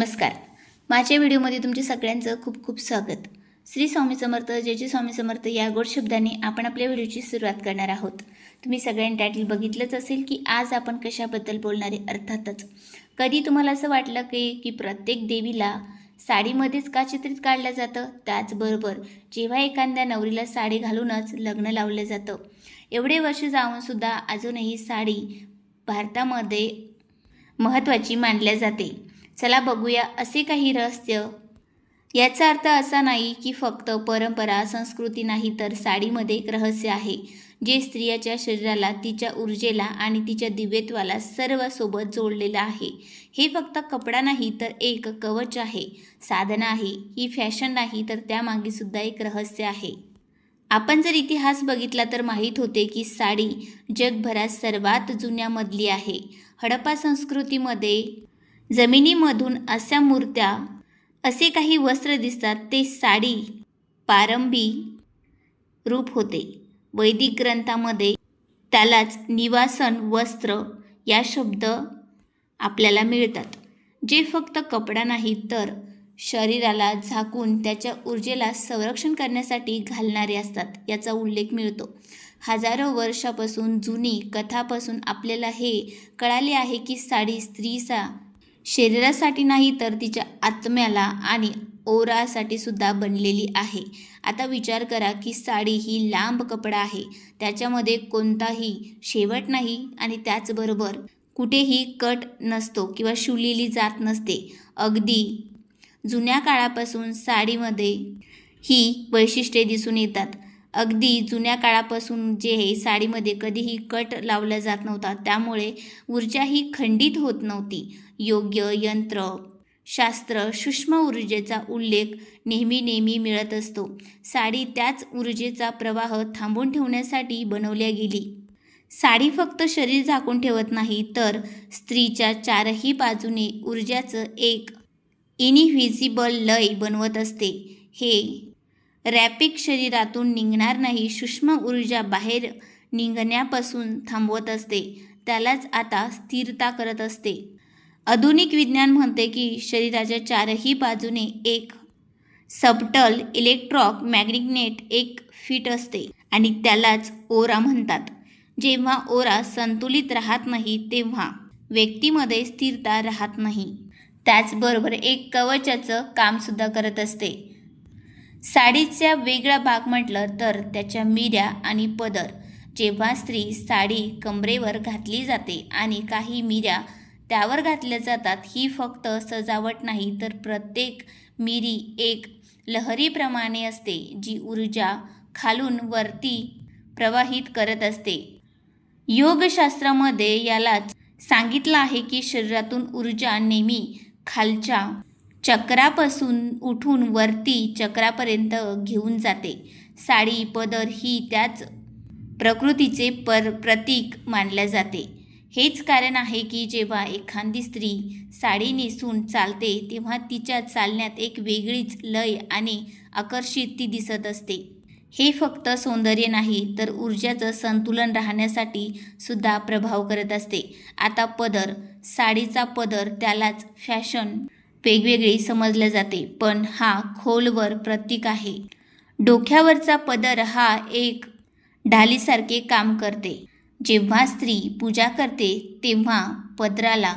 नमस्कार. माझ्या व्हिडिओमध्ये तुमचे सगळ्यांचं खूप खूप स्वागत. श्री स्वामी समर्थ जय जय स्वामी समर्थ या गोड शब्दाने आपण आपल्या व्हिडिओची सुरुवात करणार आहोत. तुम्ही सगळ्यांनी टायटल बघितलंच असेल की आज आपण कशाबद्दल बोलणारे अर्थातच. कधी तुम्हाला असं वाटलं की की प्रत्येक देवीला साडीमध्येच का चित्रित काढलं जातं? त्याचबरोबर जेव्हा एखाद्या नवरीला साडी घालूनच लग्न लावलं जातं. एवढे वर्ष जाऊनसुद्धा अजूनही साडी भारतामध्ये महत्त्वाची मानल्या जाते. चला बघूया असे काही रहस्य. याचा अर्थ असा नाही की फक्त परंपरा संस्कृती नाही तर साडीमध्ये एक रहस्य आहे जे स्त्रियाच्या शरीराला तिच्या ऊर्जेला आणि तिच्या दिव्यत्वाला सर्व सोबत जोडलेलं आहे. हे फक्त कपडा नाही तर एक कवच आहे. साधना आहे ही फॅशन नाही तर त्यामागे सुद्धा एक रहस्य आहे. आपण जर इतिहास बघितला तर माहीत होते की साडी जगभरात सर्वात जुन्यामधली आहे. हडप्पा संस्कृतीमध्ये जमिनीमधून अशा मूर्त्या असे काही वस्त्र दिसतात ते साडी पारंबी रूप होते. वैदिक ग्रंथामध्ये त्यालाच निवासन वस्त्र या शब्द आपल्याला मिळतात. जे फक्त कपडा नाही तर शरीराला झाकून त्याच्या ऊर्जेला संरक्षण करण्यासाठी घालणारे असतात याचा उल्लेख मिळतो. हजारो वर्षापासून जुनी कथापासून आपल्याला हे कळाले आहे की साडी स्त्रीचा शरीरासाठी नाही तर तिच्या आत्म्याला आणि ओरासाठी सुद्धा बनलेली आहे. आता विचार करा की साडी ही लांब कपडा आहे. त्याच्यामध्ये कोणताही शेवट नाही आणि त्याचबरोबर कुठेही कट नसतो किंवा शिवलेली जात नसते. अगदी जुन्या काळापासून साडीमध्ये ही वैशिष्ट्ये दिसून येतात. अगदी जुन्या काळापासून जे हे साडीमध्ये कधीही कट लावला जात नव्हता त्यामुळे ऊर्जा ही खंडित होत नव्हती. योग्य यंत्र शास्त्र सूक्ष्म ऊर्जेचा उल्लेख नेहमी नेहमी मिळत असतो. साडी त्याच ऊर्जेचा प्रवाह थांबून ठेवण्यासाठी बनवल्या गेली. साडी फक्त शरीर झाकून ठेवत नाही तर स्त्रीच्या चारही बाजूने ऊर्जाचं एक इनव्हिजिबल लय बनवत असते. हे रॅपिक शरीरातून निघणार नाही सूक्ष्म ऊर्जा बाहेर निघण्यापासून थांबवत असते. त्यालाच आता स्थिरता करत असते. आधुनिक विज्ञान म्हणते की शरीराच्या चारही बाजूने एक सबटल इलेक्ट्रॉक मॅग्नेट एक फिट असते आणि त्यालाच ओरा म्हणतात. जेव्हा ओरा संतुलित राहत नाही तेव्हा व्यक्तीमध्ये स्थिरता राहत नाही. त्याचबरोबर एक कवचाचं कामसुद्धा करत असते. साडीचा वेगळा भाग म्हटलं तर त्याच्या मिऱ्या आणि पदर. जेव्हा स्त्री साडी कमरेवर घातली जाते आणि काही मिऱ्या त्यावर घातल्या जातात ही फक्त सजावट नाही तर प्रत्येक मिरी एक लहरीप्रमाणे असते जी ऊर्जा खालून वरती प्रवाहित करत असते. योगशास्त्रामध्ये यालाच सांगितलं आहे की शरीरातून ऊर्जा नेहमी खालच्या चक्रापासून उठून वरती चक्रापर्यंत घेऊन जाते. साडी पदर ही त्याच प्रकृतीचे पर प्रतीक मानल्या जाते. हेच कारण आहे की जेव्हा एखादी स्त्री साडी नेसून चालते तेव्हा तिच्या चालण्यात एक वेगळीच लय आणि आकर्षित ती दिसत असते. हे फक्त सौंदर्य नाही तर ऊर्जाचं संतुलन राहण्यासाठी सुद्धा प्रभाव करत असते. आता पदर साडीचा पदर त्यालाच फॅशन वेगवेगळी समजले जाते पण हा खोलवर प्रतीक आहे. डोक्यावरचा पदर हा एक ढालीसारखे काम करते. जेव्हा स्त्री पूजा करते तेव्हा पदराला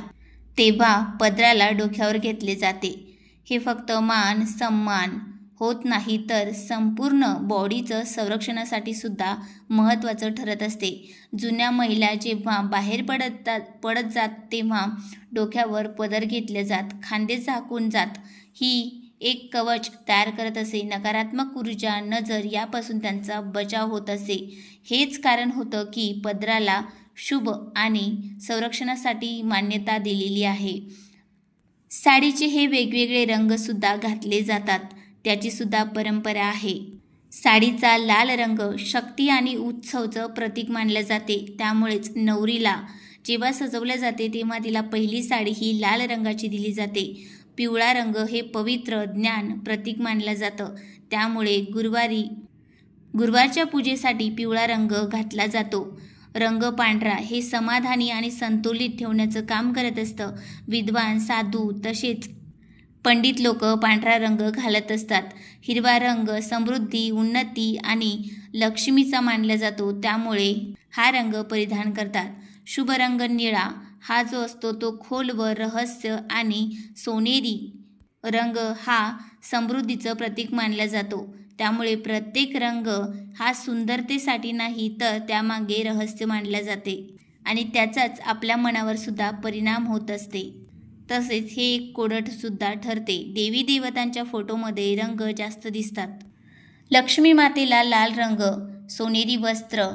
तेव्हा पदराला डोक्यावर घेतले जाते. हे फक्त मान सन्मान होत नाही तर संपूर्ण बॉडीचं संरक्षणासाठी सुद्धा महत्त्वाचं ठरत असते. जुन्या महिला जेव्हा बाहेर पडत पडत जात तेव्हा डोक्यावर पदर घेतले जात खांदे झाकून जात. ही एक कवच तयार करत असे. नकारात्मक ऊर्जा नजर यापासून त्यांचा बचाव होत असे. हेच कारण होतं की पदराला शुभ आणि संरक्षणासाठी मान्यता दिलेली आहे. साडीचे हे वेगवेगळे रंगसुद्धा घातले जातात. त्याचीसुद्धा परंपरा आहे. साडीचा लाल रंग शक्ती आणि उत्सवचं प्रतीक मानलं जाते. त्यामुळेच नवरीला जेव्हा सजवल्या जाते तेव्हा तिला पहिली साडी ही लाल रंगाची दिली जाते. पिवळा रंग हे पवित्र ज्ञान प्रतीक मानलं जातं. त्यामुळे गुरुवारी गुरुवारच्या पूजेसाठी पिवळा रंग घातला जातो. रंग पांढरा हे समाधानी आणि संतुलित ठेवण्याचं काम करत असतं. विद्वान साधू तसेच पंडित लोक पांढरा रंग घालत असतात. हिरवा रंग समृद्धी उन्नती आणि लक्ष्मीचा मानला जातो. त्यामुळे हा रंग परिधान करतात. शुभ रंग निळा हा जो असतो तो खोलवर रहस्य आणि सोनेरी रंग हा समृद्धीचं प्रतीक मानला जातो. त्यामुळे प्रत्येक रंग हा सुंदरतेसाठी नाही तर त्यामागे रहस्य मानले जाते आणि त्याचाच आपल्या मनावर सुद्धा परिणाम होत असते. तसेच हे एक कोडटसुद्धा ठरते. देवी देवतांच्या फोटोमध्ये रंग जास्त दिसतात. लक्ष्मी मातेला लाल रंग सोनेरी वस्त्र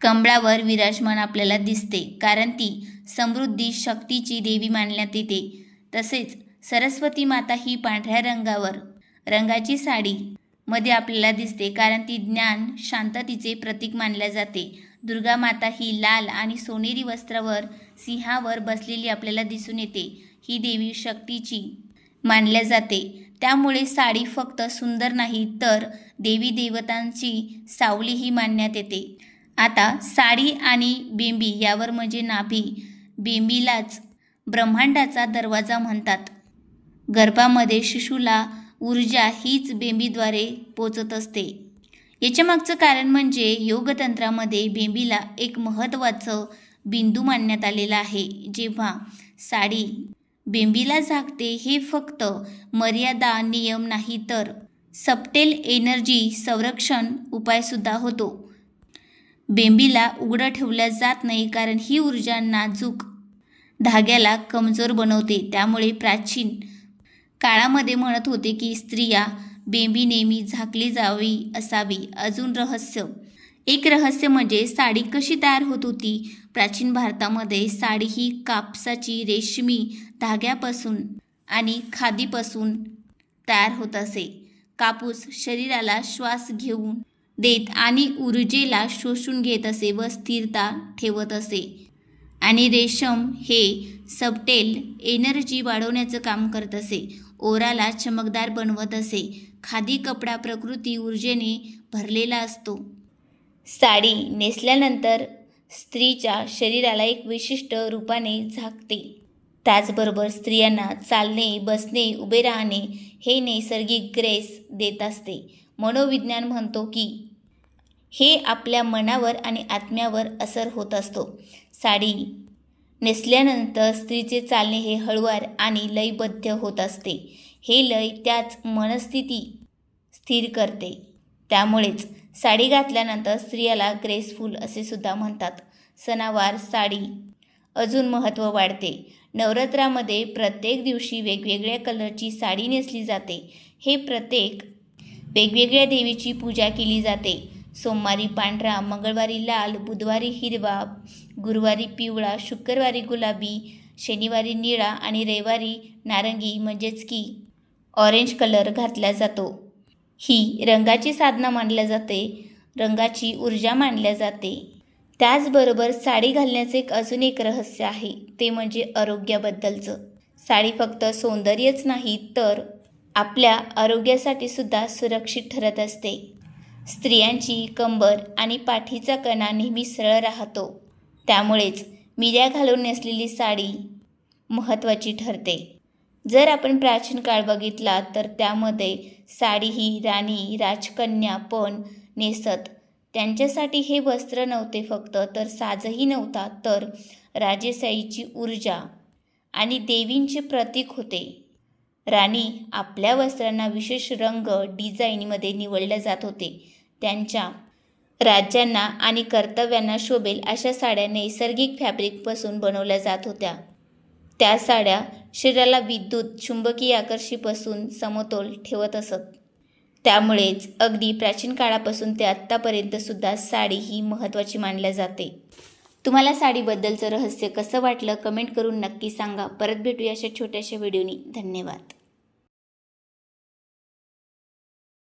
कमळावर विराजमान आपल्याला दिसते. कारण ती समृद्धी शक्तीची देवी मानण्यात येते. तसेच सरस्वती माता ही पांढऱ्या रंगावर रंगाची साडी मध्ये आपल्याला दिसते. कारण ती ज्ञान शांततेचे प्रतीक मानल्या जाते. दुर्गा माता ही लाल आणि सोनेरी वस्त्रावर सिंहावर बसलेली आपल्याला दिसून येते. ही देवी शक्तीची मानल्या जाते. त्यामुळे साडी फक्त सुंदर नाही तर देवी देवतांची सावलीही मानण्यात येते. आता साडी आणि बेंबी यावर म्हणजे नाभी. बेंबीलाच ब्रह्मांडाचा दरवाजा म्हणतात. गर्भामध्ये शिशूला ऊर्जा हीच बेंबीद्वारे पोचत असते. याच्या मागचं कारण म्हणजे योगतंत्रामध्ये बेंबीला एक महत्त्वाचं बिंदू मानण्यात आलेला आहे. जेव्हा साडी बेंबीला झाकते हे फक्त मर्यादा नियम नाही तर सप्टेल एनर्जी संरक्षण उपायसुद्धा होतो. बेंबीला उघडं ठेवल्या जात नाही कारण ही ऊर्जा नाजूक धाग्याला कमजोर बनवते. त्यामुळे प्राचीन काळामध्ये म्हणत होते की स्त्रिया बेंबी नेहमी झाकली जावी असावी. अजून रहस्य एक रहस्य म्हणजे साडी कशी तयार होत होती? प्राचीन भारतामध्ये साडी ही कापसाची रेशमी धाग्यापासून आणि खादीपासून तयार होत असे. कापूस शरीराला श्वास घेऊन देत आणि ऊर्जेला शोषून घेत असे व स्थिरता ठेवत असे. आणि रेशम हे सबटेल एनर्जी वाढवण्याचं काम करत असे. ओराला चमकदार बनवत असे. खादी कपडा प्रकृती ऊर्जेने भरलेला असतो. साडी नेसल्यानंतर स्त्रीच्या शरीराला एक विशिष्ट रूपाने झाकते. त्याचबरोबर स्त्रियांना चालणे बसणे उभे राहणे हे नैसर्गिक ग्रेस देत असते. मनोविज्ञान म्हणतो की हे आपल्या मनावर आणि आत्म्यावर असर होत असतो. साडी नेसल्यानंतर स्त्रीचे चालणे हे हळुवार आणि लयबद्ध होत असते. हे लय त्याच मनस्थिती स्थिर करते. त्यामुळेच साडी घातल्यानंतर स्त्रियाला ग्रेसफुल असे सुद्धा म्हणतात. सणावार साडी अजून महत्त्व वाढते. नवरात्रामध्ये प्रत्येक दिवशी वेगवेगळ्या कलरची साडी नेसली जाते. हे प्रत्येक वेगवेगळ्या देवीची पूजा केली जाते. सोमवारी पांढरा मंगळवारी लाल बुधवारी हिरवा गुरुवारी पिवळा शुक्रवारी गुलाबी शनिवारी निळा आणि रविवारी नारंगी म्हणजेच की ऑरेंज कलर घातला जातो. ही रंगाची साधना मानल्या जाते. रंगाची ऊर्जा मानल्या जाते. त्याचबरोबर साडी घालण्याचे एक अजून एक रहस्य आहे. ते म्हणजे आरोग्याबद्दलचं. साडी फक्त सौंदर्यच नाही तर आपल्या आरोग्यासाठी सुद्धा सुरक्षित ठरत असते. स्त्रियांची कंबर आणि पाठीचा कणा नेहमी सरळ राहतो. त्यामुळेच मिऱ्या घालून नेसलेली साडी महत्त्वाची ठरते. जर आपण प्राचीन काळ बघितला तर त्यामध्ये साडी ही राणी राजकन्या पण नेसत. त्यांच्यासाठी हे वस्त्र नव्हते फक्त तर साजही नव्हता तर राजेसाईची ऊर्जा आणि देवींचे प्रतीक होते. राणी आपल्या वस्त्रांना विशेष रंग डिझाईनमध्ये निवडले जात होते. त्यांच्या राज्यांना आणि कर्तव्यांना शोभेल अशा साड्या नैसर्गिक फॅब्रिकपासून बनवल्या जात होत्या. त्या साड्या शरीराला विद्युत चुंबकीय आकर्षीपासून समतोल ठेवत असत. त्यामुळेच अगदी प्राचीन काळापासून ते आत्तापर्यंत सुद्धा साडी ही महत्त्वाची मानल्या जाते. तुम्हाला साडीबद्दलचं रहस्य कसं वाटलं कमेंट करून नक्की सांगा. परत भेटूया अशा छोट्याशा व्हिडिओनी. धन्यवाद.